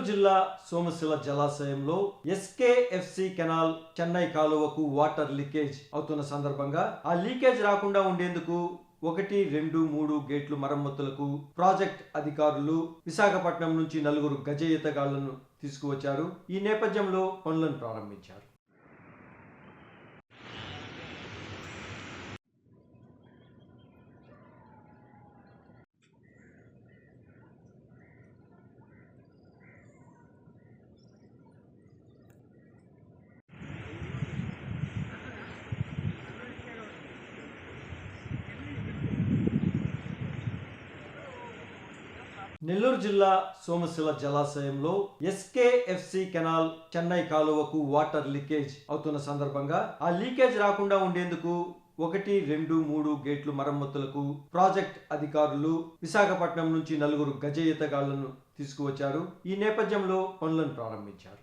జిల్లా సోమశిల జలాశయంలో SKFC canal Chennai కాలువకు వాటర్ లీకేజ్ అవుతున్న సందర్భంగా ఆ లీకేజ్ రాకుండా ఉండేందుకు ఒకటి రెండు మూడు గేట్లు మరమ్మతులకు ప్రాజెక్ట్ అధికారులు విశాఖపట్నం నుంచి నలుగురు గజయితగాళ్ళను తీసుకువచ్చారు. ఈ నేపథ్యంలో పనులను ప్రారంభించారు. నెల్లూరు జిల్లా సోమశిల జలాశయంలో ఎస్కేఎఫ్సి కెనాల్ చెన్నై కాలువకు వాటర్ లీకేజ్ అవుతున్న సందర్భంగా ఆ లీకేజ్ రాకుండా ఉండేందుకు ఒకటి రెండు మూడు గేట్లు మరమ్మతులకు ప్రాజెక్ట్ అధికారులు విశాఖపట్నం నుంచి నలుగురు గజయితగాళ్ళను తీసుకువచ్చారు. ఈ నేపథ్యంలో పనులను ప్రారంభించారు.